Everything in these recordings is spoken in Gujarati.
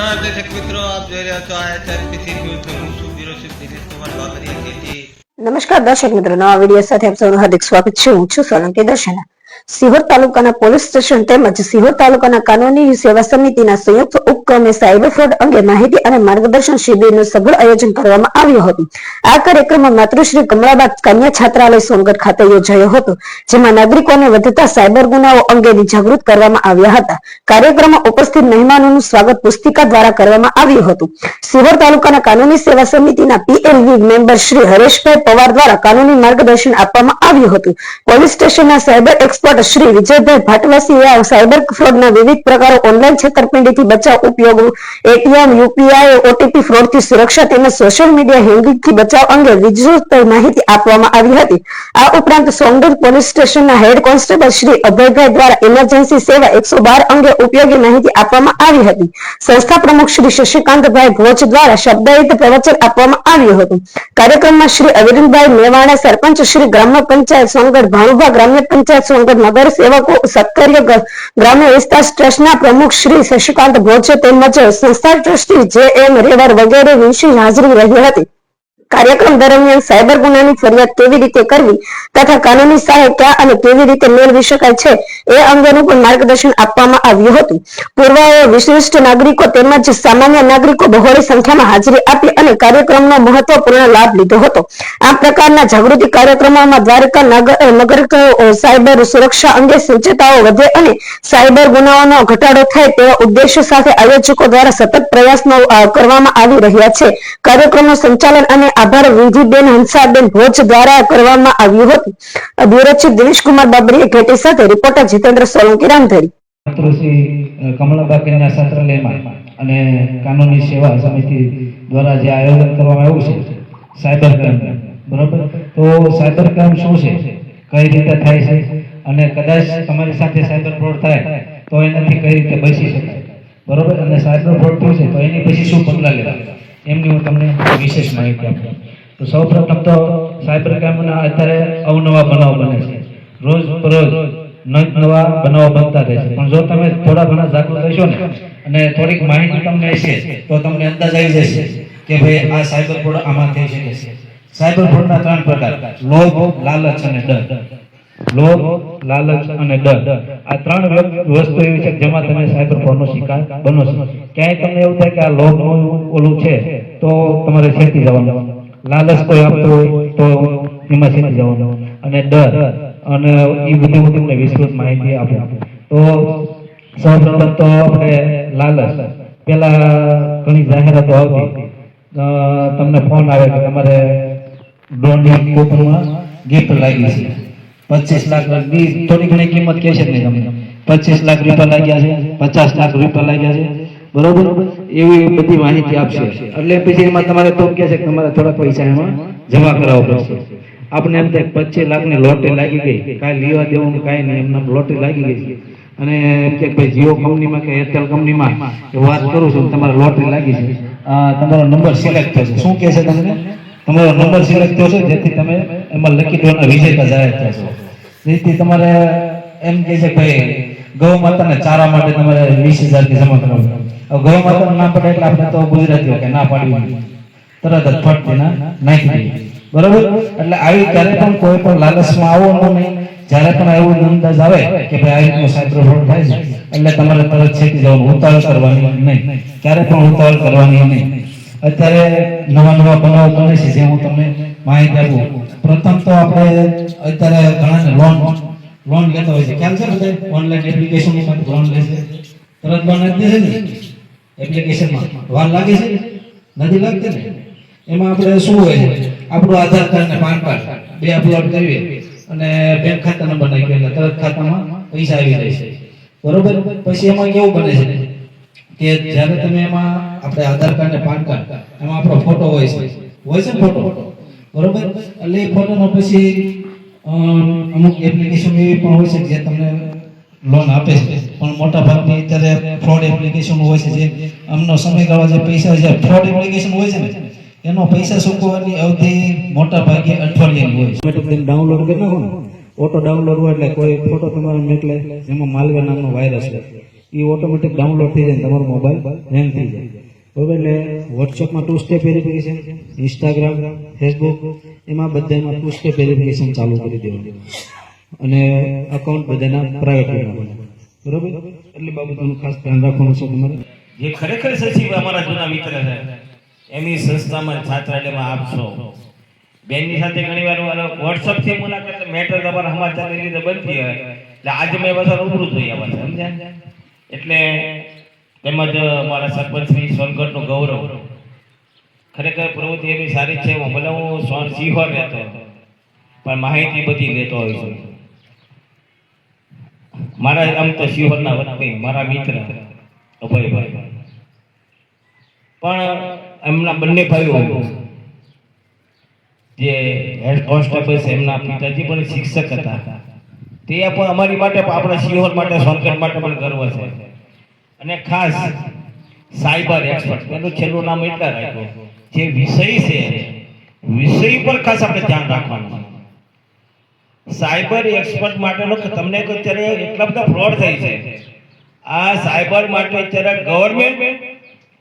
નમસ્કાર દર્શક મિત્રો, આપ જોઈ રહ્યા છો આઈએસઆરપીસી ન્યૂઝ હું છું ચીફ દિનેશ કુમાર બાબરિયા નમસ્કાર દર્શક મિત્રો, નવા વીડિયો સાથે આપ સૌનું હાર્દિક સ્વાગત છે. હું છું સોલંકી દર્શના. સિહોર તાલુકાના પોલીસ સ્ટેશન તેમજ સિહોર તાલુકાના કાનૂની સેવા સમિતિના સંયુક્ત ઉપક્રમે સાયબર ફ્રોડ અંગે માહિતી અને માર્ગદર્શન શિબિરનું સફળ આયોજન કરવામાં આવ્યું હતું. આ કાર્યક્રમમાં માતૃશ્રી કમળાબાગ કન્યા છાત્રાલય સોનગઢ ખાતે યોજાયો હતો, જેમાં નાગરિકોને વધતા સાયબર ગુનાઓ અંગેની જાગૃત કરવામાં આવ્યા હતા. કાર્યક્રમમાં ઉપસ્થિત મહેમાનોનું સ્વાગત પુસ્તિકા દ્વારા કરવામાં આવ્યું હતું. સિહોર તાલુકાના કાનૂની સેવા સમિતિના પીએલવી મેમ્બર શ્રી હરેશભાઈ પવાર દ્વારા કાનૂની માર્ગદર્શન આપવામાં આવ્યું હતું. પોલીસ સ્ટેશનના સાયબર એક્સપર્ટ શ્રી વિજયભાઈ ભાટવાસીએ આ સાયબર ફ્રોડના વિવિધ પ્રકારો ઓનલાઈન છેતરપિંડીથી બચાવ ઉપયોગ, એટીએમ, યુપીઆઈ, ઓટીપી ફ્રોડથી સુરક્ષા તેમજ સોશિયલ મીડિયા હેન્ડિંગથી બચાવ અંગે વિસ્તૃત માહિતી આપવામાં આવી હતી. આ ઉપરાંત સોંગઢ પોલીસ સ્ટેશનના હેડ કોન્સ્ટેબલ શ્રી અભયભાઈ દ્વારા ઇમરજન્સી સેવા એકસો બાર અંગે ઉપયોગી માહિતી આપવામાં આવી હતી. સંસ્થા પ્રમુખ શ્રી શશિકાંતભાઈ ભોજ દ્વારા શબ્દાયિત પ્રવચન આપવામાં આવ્યું હતું. કાર્યક્રમમાં શ્રી અવિરંદભાઈ મેવાણા, સરપંચ શ્રી ગ્રામ પંચાયત સોનગઢ ભાણુભા ગ્રામ્ય પંચાયત સોનગઢ નગર સેવકો સત્કર્ય ગ્રામ્ય વિસ્તાર ટ્રસ્ટના પ્રમુખ શ્રી શશિકાંત ભોજ તેમજ સંસ્થા ટ્રસ્ટી જે એમ રેવર વગેરે વિશે હાજરી રહી હતી. કાર્યક્રમ દરમિયાન સાયબર ગુનાની ફરિયાદ કેવી રીતે કરવી તથા કાનૂની સહાય ક્યાં અને કેવી રીતે મેળવી શકાય છે, એ અંગેનું પણ માર્ગદર્શન આપવામાં આવ્યું હતું. પૂર્વાએ વિશિષ્ટ નાગરિકો તેમજ સામાન્ય નાગરિકો બહોળી સંખ્યામાં હાજરી આપી અને કાર્યક્રમનો મહત્વપૂર્ણ લાભ લીધો હતો. આ પ્રકારના જાગૃતિ કાર્યક્રમોમાં દ્વારકા નગર સાયબર સુરક્ષા અંગે સજ્જતાઓ વધે અને સાયબર ગુનાઓનો ઘટાડો થાય તેવા ઉદ્દેશ્ય સાથે આયોજકો દ્વારા સતત પ્રયાસનો કરવામાં આવી રહ્યા છે. કાર્યક્રમનું સંચાલન અને આભાર. વિધિબેન હંસાબેન ભોજ દ્વારા કરવામાં આવ્યું હતું. બ્યુરો દિનેશકુમાર બાબરીએ ઘેટી સાથે રિપોર્ટર જીતેન્દ્ર સોલંકી રામધરી માતૃશ્રી કમળાબા અને કાનૂની સેવા સમિતિ દ્વારા જે આયોજન કરવામાં આવ્યું છે, સાયબર ક્રાઇમ. બરોબર? તો સાયબર ક્રાઇમ શું છે? કઈ રીતે થાય છે? અને કદાચ તમારી સાથે સાયબર ફ્રોડ થાય, તો એનાથી કઈ રીતે બચી શકાય? બરોબર? અને સાયબર ફ્રોડ થયું છે, તો એની પછી શું પગલાં લેવા એમની હું તમને વિશેષ માહિતી આપું. તો સૌપ્રથમ તો સાયબર ક્રાઇમના અત્યારે અવનવા બનાવ બને છે. રોજ રોજ નવા બનાવ બનતા રહે છે. પણ જો તમે થોડા ઘણા જાગૃત રહેશો ને, અને થોડીક માહિતી તમને હશે, તો તમને અંદાજ આવી જશે કે ભાઈ આ સાયબર ફ્રોડ આમાં થઈ શકે છે. સાયબર ફ્રોડના ત્રણ પ્રકાર, લોભ, લાલચ અને ડર. લોભ, લાલચ અને ડર. આ ત્રણ વસ્તુ એવી છે જેમાં તમે સાયબર ફોનનો શિકાર બનો છો. ક્યાંય તમને એવું થાય કે આ લોભ ઓલું છે, તો તમારે છેતી જવાનું. લાલચ કોઈ આપતો હોય, તો એમાં છેતી જવાનું. અને ડર, અને એ બધી હું તમને વિસ્તૃત માહિતી આપું. તો સૌપ્રથમ તો આપણે લાલચ. પેલા ઘણી જાહેરાતો આવતી. તમને ફોન આવે કે તમારે ડોની કૂપનમાં ગિફ્ટ લાગી છે. પચીસ લાખ થોડી ઘણી કિંમત કહે છે નહીં તમને? પચીસ લાખ રૂપિયા લાગ્યા છે, પચાસ લાખ રૂપિયા લાગ્યા છે. બરોબર? એવી બધી માહિતી આપશે. એટલે પછી એમાં તમારે તો કે છે કે તમારે થોડા પૈસા એમાં જમા કરાવવા પડશે. આપણે એમ થાય પચીસ લાખની લોટરી લાગી ગઈ. કાંઈ લેવા દેવાનું કાંઈ નહીં. એમના લોટરી લાગી ગઈ અને એમ કે ભાઈ, જીઓ કંપનીમાં કે એરટેલ કંપનીમાં? વાત કરું છું તમારે લોટરી લાગી છે. તમારો નંબર સિલેક્ટ થશે. શું કહે છે તમને? તમારો નંબર સિલેક્ટ થશે, જેથી તમે એમાં લકી ડ્રોના વિજેતા જાહેર થશો. જેથી તમારે એમ કહે છે કે ભાઈ, ગૌ માતાને ચારા માટે તમારે વીસ હજારથી જમા કરાવવું હવે ગૌ માતાનું ના પડે એટલે આપણે તો ગુજરાતીઓ કે ના પાડવી તરત જ ફટ નાખી દઈએ. બરોબર? એટલે આવી ક્યારે પણ કોઈ પણ લાલચમાં આવો નહીં. જ્યારે પણ એવું અંદાજ આવે કે ભાઈ આવી રીતનું ફ્રોડ થાય છે, એટલે તમારે તરત છેતી જવાનું, ઉતાવળ કરવાની નહીં. ક્યારે પણ ઉતાવળ કરવાની નહીં. અત્યારે નવા નવા બનાવો બને છે, જે હું તમને માહિતી આપું. પ્રથમ તો આપણે અત્યારે ઘણા લોન લોન લેતા હોય છે. ખ્યાલ છે બધા ઓનલાઈન એપ્લિકેશન લોન લે છે તરત લોન આપી છે ને? એપ્લિકેશનમાં વાર લાગે છે? નથી લાગતી ને? એમાં આપણે શું હોય? છે આપણું આધાર કાર્ડ ને પાન કાર્ડ બે અપલોડ કરીએ અને બેંક ખાતા નંબર નાખીએ એટલે તરત ખાતામાં પૈસા આવી જાય છે. બરોબર? પછી એમાં કેવું બને છે? કે જ્યારે તમે એમાં આપણે આધાર કાર્ડ ને પાન કાર્ડ, એમાં આપણો ફોટો હોય છે. હોય છે ફોટો બરોબર? એટલે એ ફોટોનો પછી અમ, અમુક એપ્લિકેશન એવી પણ હોય છે જે તમને લોન આપે છે. પણ મોટા ભાગની અત્યારે ફ્રોડ એપ્લિકેશન હોય છે જે આમનો સમયગાળો જે પૈસા જે ફ્રોડ એપ્લિકેશન હોય છે ને એનો પૈસા ચૂકવવાની અવધિ મોટા ભાગે અઠવાડિયાની હોય છે. ઓટોમેટિક ડાઉનલોડ કરી નાખો ને. ઓટો ડાઉનલોડ હોય એટલે કોઈ ફોટો તમારો નીકળે જેમાં માલવે નામનો વાયરસ છે. એ ઓટોમેટિક ડાઉનલોડ થઈ જાય તમારો મોબાઈલ હેંગ થઈ જાય. બરોબર એટલે વોટ્સઅપમાં two step verification Instagram Facebook એમાં બધામાં ટુ સ્ટેપ વેરિફિકેશન ચાલુ કરી દેવાનું. અને અકાઉન્ટ બધાના પ્રાઇવેટ બનાવવાના બરોબર? એટલી બાબતોનું ખાસ ધ્યાન રાખવાનું છે તમારે. જે ખરેખર સચિવ અમારા જૂના મિત્ર છે, એમની સંસ્થામાં છાત્રાલયમાં આપશો બેનની સાથે ઘણી વાર વોટ્સઅપથી મુલાકાત મેટર તમારા સમાચાર રીતે બનતી હોય. એટલે આજે મેં બધા રૂબરૂ થઈ આવ્યા છે, સમજ્યા? એટલે તેમજ મારા સરપંચ શ્રી સોનગઢનું ગૌરવ. ખરેખર પ્રવૃત્તિ એવી સારી છે હું ભલે હું સોન સિંહોર રહેતો પણ માહિતી બધી લેતો હોય છું. મારા આમ તો સિંહોરના વતની, મારા મિત્ર, અભયભાઈ. પણ એમના બંને ભાઈઓ, જે હેડ કોન્સ્ટેબલ છે, એમના પિતાજી પણ શિક્ષક હતા. તે પણ અમારી માટે પણ આપણા સિંહોર માટે, સોનગઢ માટે પણ ગર્વ છે. અને ખાસ સાયબર એક્સપર્ટ, એનું છેલ્લું નામ એટલા રાખ્યું, જે વિષય છે, વિષય પર ખાસ આપણે ધ્યાન રાખવાનું સાયબર એક્સપર્ટ માટેનો તમને અત્યારે એટલા બધા ફ્રોડ થાય છે. આ સાયબર માટે અત્યારે ગવર્મેન્ટ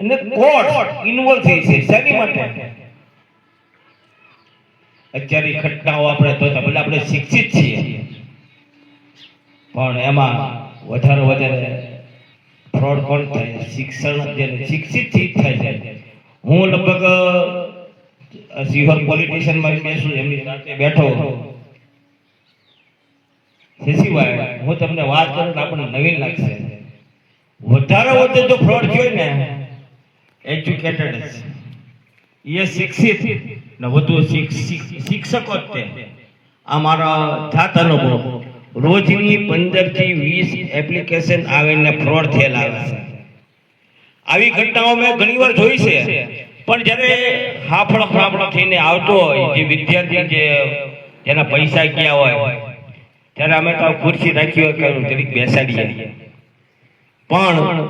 અને કોર્ટ ઇન્વોલ્વ થઈ છે. શેની માટે? અત્યારે ઘટનાઓ આપણે તો ભલે આપણે શિક્ષિત છીએ. પણ એમાં વધારે વધારે ફ્રોડ પણ થાય શિક્ષણ અત્યારે શિક્ષિતથી થાય છે. હું લગભગ સિહોર પોલિટિશિયનમાં બેસું, એમની સાથે બેઠો સિવાય હું તમને વાત કરું તો આપણને નવીન લાગશે. વધારે વધારે જો ફ્રોડ થયો ને. એજ્યુકેટેડ એ શિક્ષિત ને વધુ શિક- શિક- શિક્ષકો જ તે. આ મારા થાત અનુભવ. રોજની પંદરથી વીસ એપ્લિકેશન આવીને ફ્રોડ થયેલા આવે છે. આવી ઘટનાઓ મેં ઘણી વાર જોઈ છે. પણ જ્યારે હાફળો ફાફળો થઈને આવતો હોય, જે વિદ્યાર્થી જે જેના પૈસા ગયા હોય, ત્યારે અમે તો ખુરશી રાખી હોય કે બેસાડીએ. પણ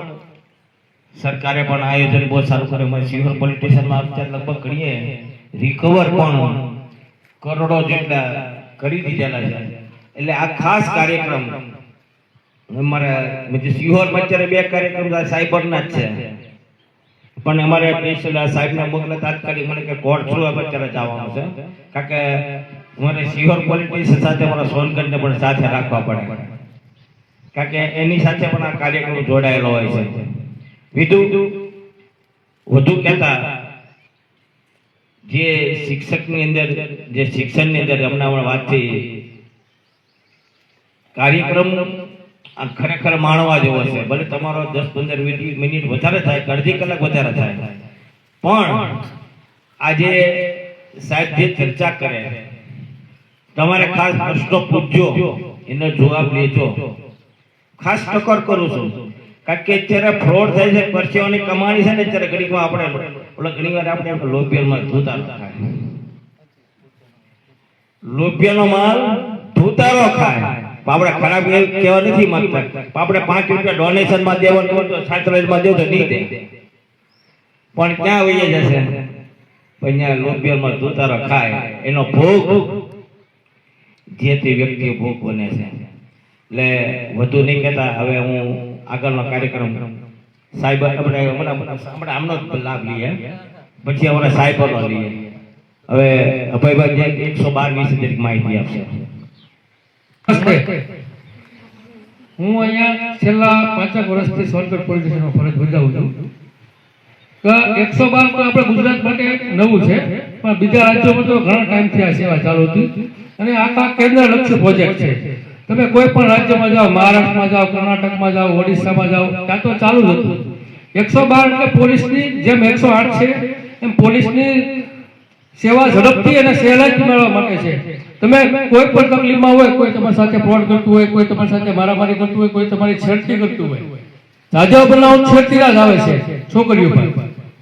સરકારે પણ આયોજન બહુ સારું કર્યું. અમારે સિહોર પોલિટિશિયનમાં અત્યારે લગભગ કરીએ રિકવર પણ કરોડો જેટલા કરી દીધેલા છે. એટલે આ ખાસ કાર્યક્રમ. અમારે સિહોર અત્યારે બે કાર્યક્રમ સાયબરના જ છે. પણ અમારે પેન્સિલા સાહેબના મોકલે તાત્કાલિક મને કે કોર્ટ થ્રુ અત્યારે જવાનું છે. કારણ કે મને સિહોર પોલિટિશિયન સાથે મારા સોનગઢને પણ સાથે રાખવા પડે. કારણ કે એની સાથે પણ આ કાર્યક્રમ જોડાયેલો હોય છે. વિધુ વધુ કહેતા જે શિક્ષકની અંદર, જે શિક્ષણની અંદર હમણાં હમણાં વાત થઈ કાર્યક્રમ આ ખરેખર માણવા જેવો છે. ભલે તમારો દસ પંદર મિનિટ વધારે થાય અડધી કલાક વધારે થાય. પણ આજે સાહેબ જે ચર્ચા કરે તમારે ખાસ પ્રશ્નો પૂછજો એનો જવાબ લેજો. ખાસ ટકોર કરું છું. કારણ કે અત્યારે ફ્રોડ થાય છે પરસેવાની કમાણી છે ને અત્યારે વાર આપણે ઓલો ઘણી વાર આપણે લોભિયલમાં ધોતા ખાય. લોભિયાનો માલ ધોતારો ખાય. આપણે ખરાબ કહેવા નથી માંગતા પણ આપણે પાંચ રૂપિયા ડોનેશનમાં દેવાનું હોય તો છાત્રાલયમાં દેવું તો નહીં દે. પણ ક્યાં વહી જશે? અહીંયા ત્યાં લોભિયામાં ધોતારો ખાય. એનો ભોગ જે તે વ્યક્તિ ભોગ બને છે. એટલે વધુ નહીં કહેતા, હવે હું આગળનો કાર્યક્રમ સાહેબ આપણે હમણાં આમનો લાભ લઈએ. પછી અમારા સાહેબ લઈએ. હવે અભયભાઈ એકસો બાર વીસ માહિતી આપશે. હું અહીંયા છેલ્લા પાંચેક વર્ષથી સોનગઢ પોલીસ સ્ટેશનમાં ફરજ બજાવું છું. એકસો બાર તો આપણે ગુજરાત માટે નવું છે, પણ બીજા રાજ્યોમાં તો ઘણા ટાઈમથી આ સેવા ચાલુ હતી. અને આખા કેન્દ્ર લક્ષ્ય પ્રોજેક્ટ છે. તમે કોઈ પણ રાજ્યમાં જાઓ, મહારાષ્ટ્રમાં જાઓ, કર્ણાટકમાં જાઓ, ઓડિશામાં જાઓ, ત્યાં તો ચાલુ જ હતું. એકસો બાર એટલે પોલીસની જેમ એકસો આઠ છે, એમ પોલીસની સેવા ઝડપથી અને સહેલાઈથી મેળવવા માંગે છે. તમે કોઈ પણ તકલીફમાં હોય, કોઈ તમારી સાથે ફ્રોડ કરતું હોય, કોઈ તમારી સાથે મારામારી કરતું હોય, કોઈ તમારી છેડતી કરતું હોય. રાજા બનાવ છેડતીરા જ આવે છે, છોકરીઓ પર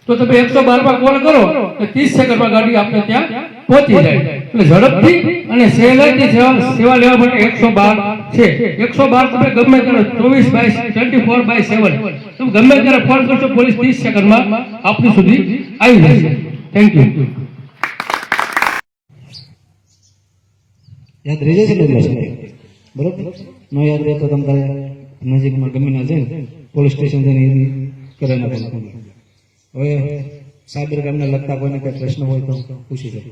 તો તમે એકસો બારમાં કોલ કરો તો ત્રીસ સેકન્ડમાં ગાડી આપણે ત્યાં પહોંચી જાય. એટલે ઝડપથી અને સહેલાઈથી સેવા સેવા લેવા માટે એકસો બાર છે. એકસો બાર તમે ગમે ત્યારે ચોવીસ by twenty four by seven તમે ગમે ત્યારે ફોન કરશો, પોલીસ ત્રીસ સેકન્ડમાં આપણી સુધી આવી જશે. થેન્ક યુ યાદ રહી જશે ને બરાબર? નો યાદ રહે તો તમારે નજીકમાં ગમે ના જઈને પોલીસ સ્ટેશન જઈને કરે ના હવે સાયબર ક્રાઇમને લગતા કોઈને કઈ પ્રશ્ન હોય તો પૂછી શકો.